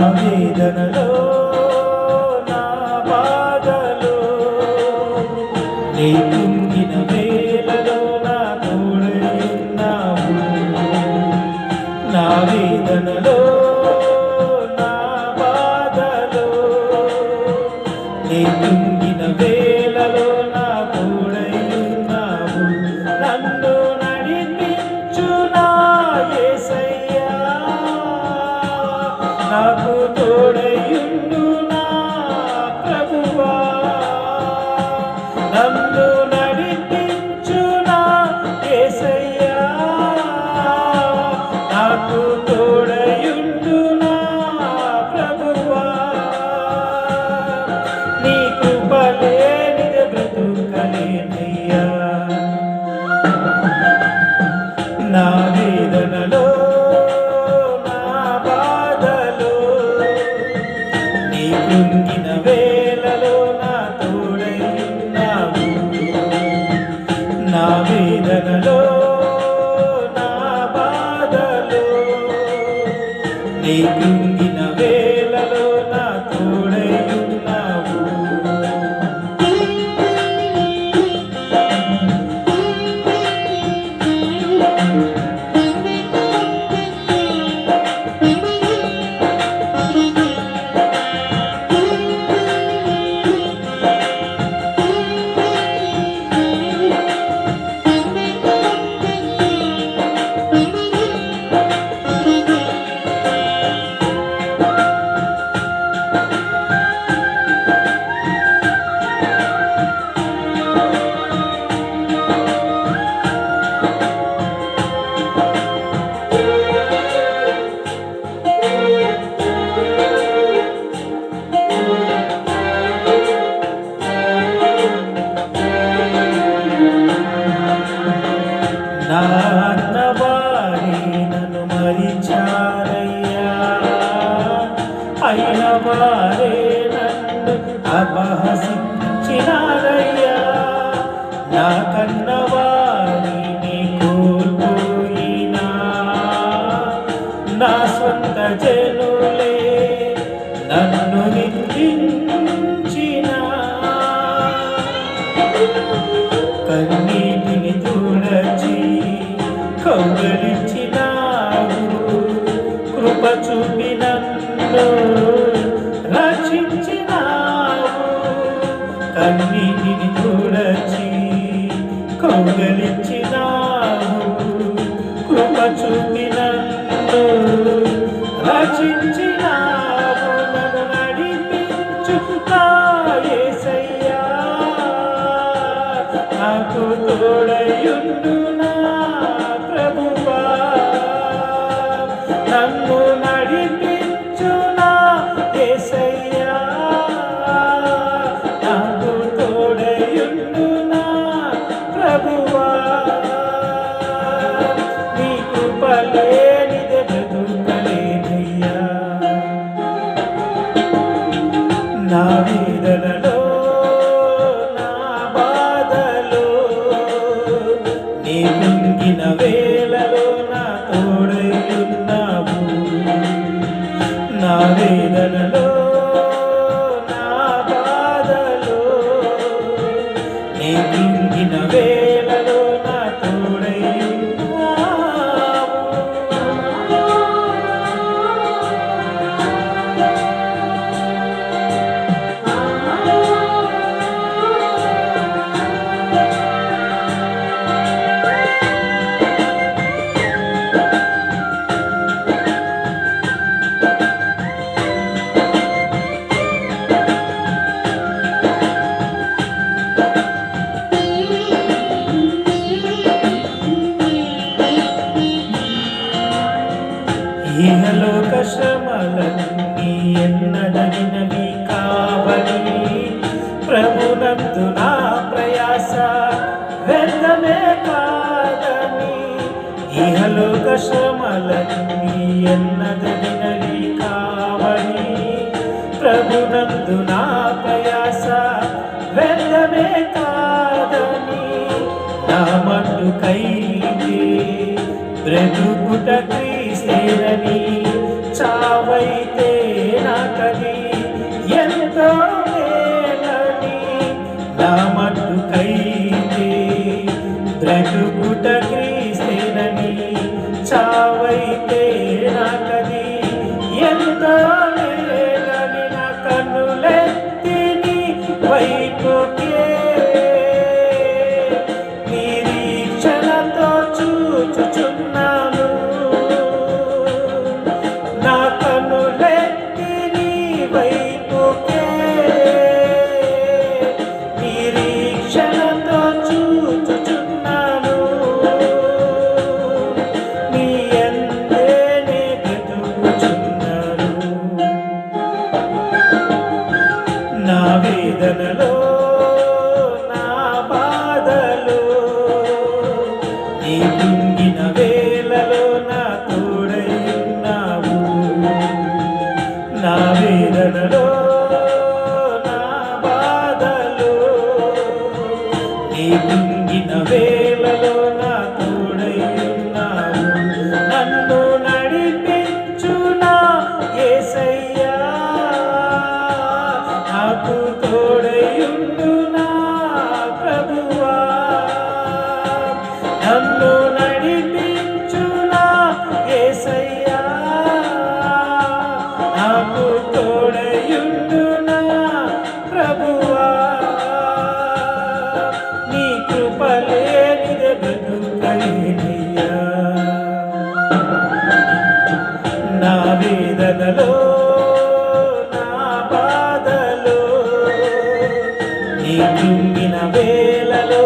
వేదనలో నా బాధలో. నీ కుంగిన వేలలో నా తోడయున్నావు నా నీ నన్ను అపహసించినారయ్యా నీటిని తుడచి కౌగలించినావు. కృప చూపినందు నన్ను నన్ను నడిపించు నా నాకు తోడయుండు నా ప్రభువా. నన్ను Hallelujah. ఇహలోక శ్రమలన్నీ ఎన్నడగినవి కావని ప్రభునందు నా ప్రయాస వ్యర్థమే కాదని ఇహలోక శ్రమలన్నీ ఎన్నదగినవి కావని ప్రభునందు నా ప్రయాస వ్యర్థమే కాదని నా మట్టు మట్టుకైతే బ్రతుకుట என் వేదనలో నాకు వేలలో